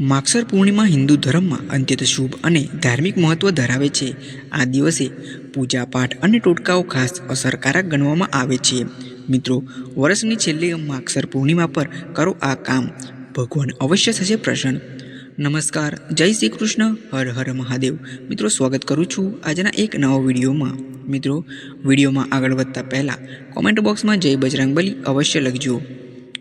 માગસર પૂર્ણિમા હિન્દુ ધર્મમાં અત્યંત શુભ અને ધાર્મિક મહત્વ ધરાવે છે. આ દિવસે પૂજા પાઠ અને ટોટકાઓ ખાસ અસરકારક ગણવામાં આવે છે. મિત્રો, વર્ષની છેલ્લી માગસર પૂર્ણિમા પર કરો આ કામ. ભગવાન અવશ્ય થશે પ્રસન્ન. નમસ્કાર, જય શ્રી કૃષ્ણ, હર હર મહાદેવ. મિત્રો, સ્વાગત કરું છું આજના એક નવા વિડીયોમાં. મિત્રો, વિડીયોમાં આગળ વધતા પહેલાં કોમેન્ટ બોક્સમાં જય બજરંગબલી અવશ્ય લખજો.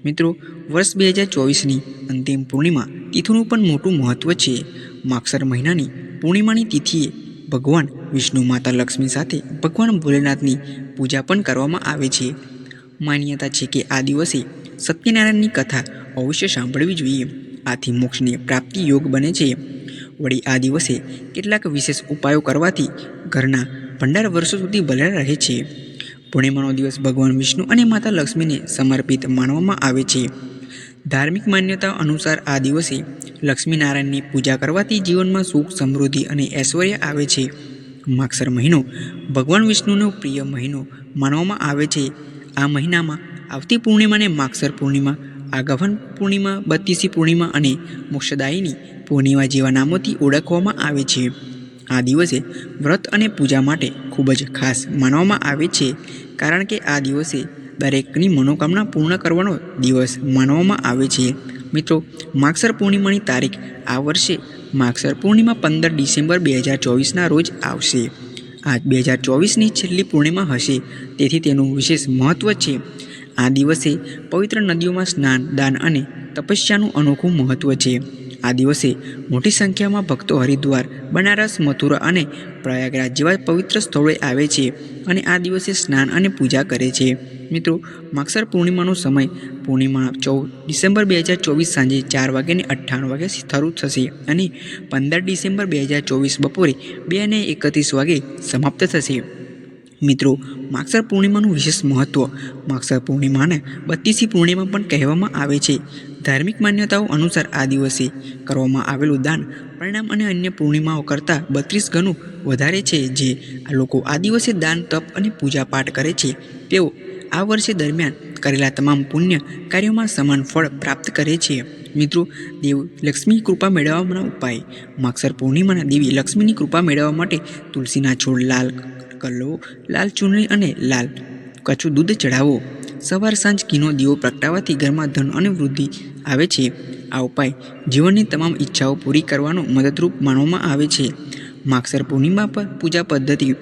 મિત્રો, વર્ષ બે હજાર ચોવીસની અંતિમ પૂર્ણિમા તિથિનું પણ મોટું મહત્ત્વ છે. માગસર મહિનાની પૂર્ણિમાની તિથિએ ભગવાન વિષ્ણુ માતા લક્ષ્મી સાથે ભગવાન ભોલેનાથની પૂજા પણ કરવામાં આવે છે. માન્યતા છે કે આ દિવસે સત્યનારાયણની કથા અવશ્ય સાંભળવી જોઈએ. આથી મોક્ષની પ્રાપ્તિ યોગ બને છે. વળી આ દિવસે કેટલાક વિશેષ ઉપાયો કરવાથી ઘરના ભંડાર વર્ષો સુધી ભરેલા રહે છે. પૂર્ણિમાનો દિવસ ભગવાન વિષ્ણુ અને માતા લક્ષ્મીને સમર્પિત માનવામાં આવે છે. ધાર્મિક માન્યતા અનુસાર આ દિવસે લક્ષ્મીનારાયણની પૂજા કરવાથી જીવનમાં સુખ, સમૃદ્ધિ અને ઐશ્વર્ય આવે છે. માગસર મહિનો ભગવાન વિષ્ણુનો પ્રિય મહિનો માનવામાં આવે છે. આ મહિનામાં આવતી પૂર્ણિમાને માગસર પૂર્ણિમા આગમન પૂર્ણિમા, બત્તીસી પૂર્ણિમા અને મોક્ષદાયીની પૂર્ણિમા જેવા નામોથી ઓળખવામાં આવે છે. આ દિવસે વ્રત અને પૂજા માટે ખૂબ જ ખાસ માનવામાં આવે છે. કારણ કે આ દિવસે દરેકની મનોકામના પૂર્ણ કરવાનો દિવસ માનવામાં આવે છે. મિત્રો, માગસર પૂર્ણિમાની તારીખ આ વર્ષે માગસર પૂર્ણિમા પંદર ડિસેમ્બર બે હજાર ચોવીસના રોજ આવશે. આ બે હજાર ચોવીસની છેલ્લી પૂર્ણિમા હશે, તેથી તેનું વિશેષ મહત્ત્વ છે. આ દિવસે પવિત્ર નદીઓમાં સ્નાન, દાન અને તપસ્યાનું અનોખું મહત્ત્વ છે. આ દિવસે મોટી સંખ્યામાં ભક્તો હરિદ્વાર, બનારસ, મથુરા અને પ્રયાગરાજ જેવા પવિત્ર સ્થળોએ આવે છે અને આ દિવસે સ્નાન અને પૂજા કરે છે. મિત્રો, માગસર પૂર્ણિમાનો સમય પૂર્ણિમા ચૌદ ડિસેમ્બર બે હજાર ચોવીસ સાંજે ચાર વાગ્યાને અઠ્ઠાણું વાગે શરૂ થશે અને પંદર ડિસેમ્બર બે હજાર ચોવીસ બપોરે બે અને એકત્રીસ વાગે સમાપ્ત થશે. મિત્રો, માગસર પૂર્ણિમાનું વિશેષ મહત્ત્વ માગસર પૂર્ણિમાને બત્તીસી પૂર્ણિમા પણ કહેવામાં આવે છે. ધાર્મિક માન્યતાઓ અનુસાર આ દિવસે કરવામાં આવેલું દાન પરિણામ અને અન્ય પૂર્ણિમાઓ કરતાં બત્રીસ ગણું વધારે છે, જે આ લોકો આ દિવસે દાન, તપ અને પૂજાપાઠ કરે છે. તેઓ આ વર્ષે દરમિયાન કરેલા તમામ પુણ્ય કાર્યોમાં સમાન ફળ પ્રાપ્ત કરે છે. મિત્રો, દેવ લક્ષ્મી કૃપા મેળવવાના ઉપાય. માગસર પૂર્ણિમાના દેવી લક્ષ્મીની કૃપા મેળવવા માટે તુલસીના છોડ, લાલ કલવો લાલ ચૂંટણી અને લાલ કચું દૂધ ચઢાવો. સવાર સાંજ ઘીનો દીવો પ્રગટાવવાથી ઘરમાં ધન અને વૃદ્ધિ આવે છે. આ ઉપાય જીવનની તમામ ઈચ્છાઓ પૂરી કરવાનો મદદરૂપ માનવામાં આવે છે. માગસર પૂર્ણિમા પર પૂજા પદ્ધતિ.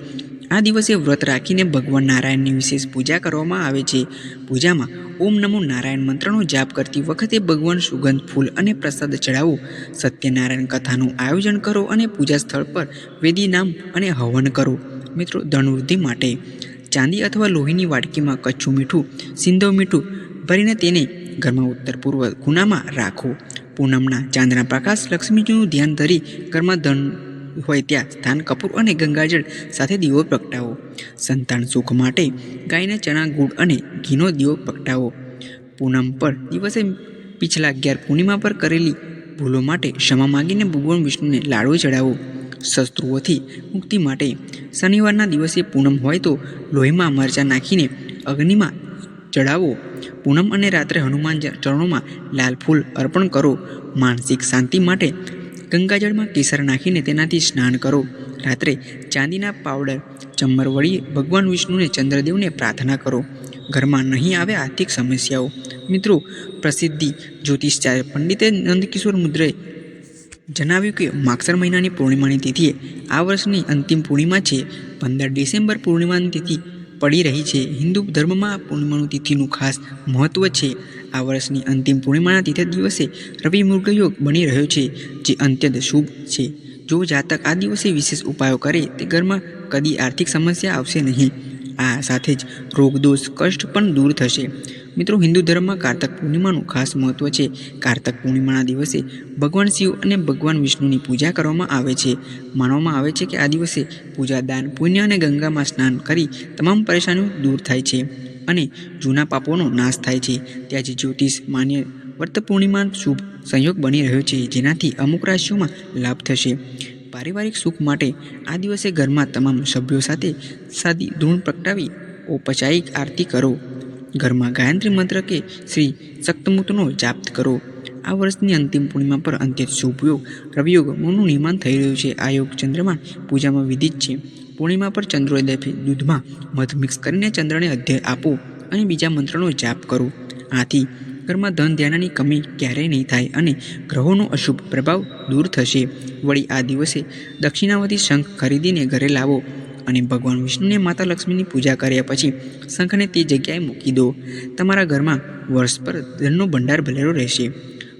આ દિવસે વ્રત રાખીને ભગવાન નારાયણની વિશેષ પૂજા કરવામાં આવે છે. પૂજામાં ઓમ નમો નારાયણ મંત્રનો જાપ કરતી વખતે ભગવાન સુગંધ, ફૂલ અને પ્રસાદ ચડાવો સત્યનારાયણ કથાનું આયોજન કરો અને પૂજા સ્થળ પર વેદી નામ અને હવન કરો. મિત્રો, ધનવૃદ્ધિ માટે ચાંદી અથવા લોહીની વાડકીમાં કચ્છું મીઠું, સિંધવ મીઠું ભરીને તેને ઘરમાં ઉત્તર પૂર્વ ખૂણામાં રાખો. પૂનમના ચાંદના પ્રકાશ લક્ષ્મીજીનું ધ્યાન ધરી ઘરમાં ધન હોય ત્યાં સ્થાન, કપૂર અને ગંગાજળ સાથે દીવો પ્રગટાવો. સંતાન સુખ માટે ગાયને ચણા, ગુડ અને ઘીનો દીવો પ્રગટાવો. પૂનમ પર દિવસે પિછલા અગિયાર પૂર્ણિમા પર કરેલી ભૂલો માટે ક્ષમા માગીને ભગવાન વિષ્ણુને લાડુ ચડાવો શત્રુઓથી મુક્તિ માટે શનિવારના દિવસે પૂનમ હોય તો લોહીમાં મરચાં નાખીને અગ્નિમાં ચડાવો પૂનમ અને રાત્રે હનુમાન ચરણોમાં લાલ ફૂલ અર્પણ કરો. માનસિક શાંતિ માટે ગંગાજળમાં કેસર નાખીને તેનાથી સ્નાન કરો. રાત્રે ચાંદીના પાવડર ચમર વળી ભગવાન વિષ્ણુને ચંદ્રદેવને પ્રાર્થના કરો. ઘરમાં નહીં આવે આર્થિક સમસ્યાઓ. મિત્રો, પ્રસિદ્ધિ જ્યોતિષચાર્ય પંડિતે નંદકિશોર મુદ્રે જણાવ્યું કે માગસર મહિનાની પૂર્ણિમાની તિથિએ આ વર્ષની અંતિમ પૂર્ણિમા છે. પંદર ડિસેમ્બર પૂર્ણિમાની તિથિ પડી રહી છે. હિન્દુ ધર્મમાં પૂર્ણિમાનું તિથિનું ખાસ મહત્ત્વ છે. આ વર્ષની અંતિમ પૂર્ણિમાના તિથિ દિવસે રવિ મૃગયોગ બની રહ્યો છે, જે અત્યંત શુભ છે. જો જાતક આ દિવસે વિશેષ ઉપાયો કરે, તે ઘરમાં કદી આર્થિક સમસ્યા આવશે નહીં. આ સાથે જ રોગ, દોષ, કષ્ટ પણ દૂર થશે. મિત્રો, હિન્દુ ધર્મમાં કારતક પૂર્ણિમાનું ખાસ મહત્ત્વ છે. કારતક પૂર્ણિમાના દિવસે ભગવાન શિવ અને ભગવાન વિષ્ણુની પૂજા કરવામાં આવે છે. માનવામાં આવે છે કે આ દિવસે પૂજા, દાન, પુણ્ય અને ગંગામાં સ્નાન કરી તમામ પરેશાનીઓ દૂર થાય છે અને જૂના પાપોનો નાશ થાય છે. ત્યાં જ્યોતિષ, માન્ય વર્ત પૂર્ણિમા શુભ સંયોગ બની રહ્યો છે, જેનાથી અમુક રાશિઓમાં લાભ થશે. પારિવારિક સુખ માટે આ દિવસે ઘરમાં તમામ સભ્યો સાથે સાદી ધૂણ પ્રગટાવી ઔપચારિક આરતી કરો. ઘરમાં ગાયત્રી મંત્ર કે શ્રી સક્તમુતનો જાપ કરો. આ વર્ષની અંતિમ પૂર્ણિમા પર અંત્ય શુભ યોગ, રવિયોગ મોનું નિર્માણ થઈ રહ્યું છે. આ યોગ ચંદ્રમા પૂજામાં વિધિત છે. પૂર્ણિમા પર ચંદ્રોદય દૂધમાં મધ મિક્સ કરીને ચંદ્રને અધ્યય આપો અને બીજા મંત્રનો જાપ કરો. આથી ઘરમાં ધન ધ્યાનની કમી ક્યારેય નહીં થાય અને ગ્રહોનો અશુભ પ્રભાવ દૂર થશે. વળી આ દિવસે દક્ષિણાવતી શંખ ખરીદીને ઘરે લાવો અને ભગવાન વિષ્ણુને માતા લક્ષ્મીની પૂજા કર્યા પછી શંખને તે જગ્યાએ મૂકી દો. તમારા ઘરમાં વર્ષ પર ધનનો ભંડાર ભરેલો રહેશે.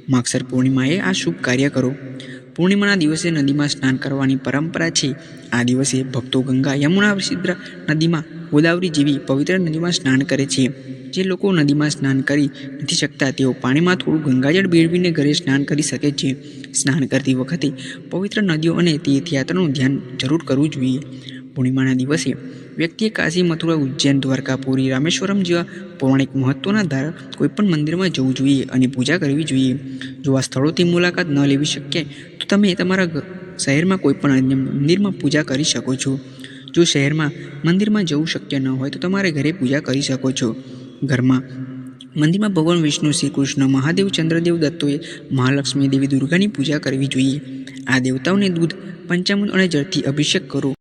માગસર પૂર્ણિમાએ આ શુભ કાર્ય કરો. પૂર્ણિમાના દિવસે નદીમાં સ્નાન કરવાની પરંપરા છે. આ દિવસે ભક્તો ગંગા, યમુના સિદ્રા નદીમાં ગોદાવરી જેવી પવિત્ર નદીમાં સ્નાન કરે છે. જે લોકો નદીમાં સ્નાન કરી નથી શકતા, તેઓ પાણીમાં થોડું ગંગાજળ બેળવીને ઘરે સ્નાન કરી શકે છે. સ્નાન કરતી વખતે પવિત્ર નદીઓ અને તીર્થયાત્રાનું ધ્યાન જરૂર કરવું જોઈએ. પૂર્ણિમાના દિવસે વ્યક્તિએ કાશી, મથુરા, ઉજ્જૈન, દ્વારકા, પુરી, રામેશ્વરમ જેવા પૌરાણિક મહત્ત્વના ધાર કોઈપણ મંદિરમાં જવું જોઈએ અને પૂજા કરવી જોઈએ. જો આ સ્થળોથી મુલાકાત ન લેવી શક્ય તમે તમારા શહેરમાં કોઈપણ અન્ય મંદિરમાં પૂજા કરી શકો છો. જો શહેરમાં મંદિરમાં જવું શક્ય ન હોય તો તમારે ઘરે પૂજા કરી શકો છો. ઘરમાં મંદિરમાં ભગવાન વિષ્ણુ શ્રી કૃષ્ણ મહાદેવ, ચંદ્રદેવ દત્તોએ મહાલક્ષ્મી દેવી દુર્ગાની પૂજા કરવી જોઈએ. આ દેવતાઓને દૂધ, પંચામૃત અને જળથી અભિષેક કરો.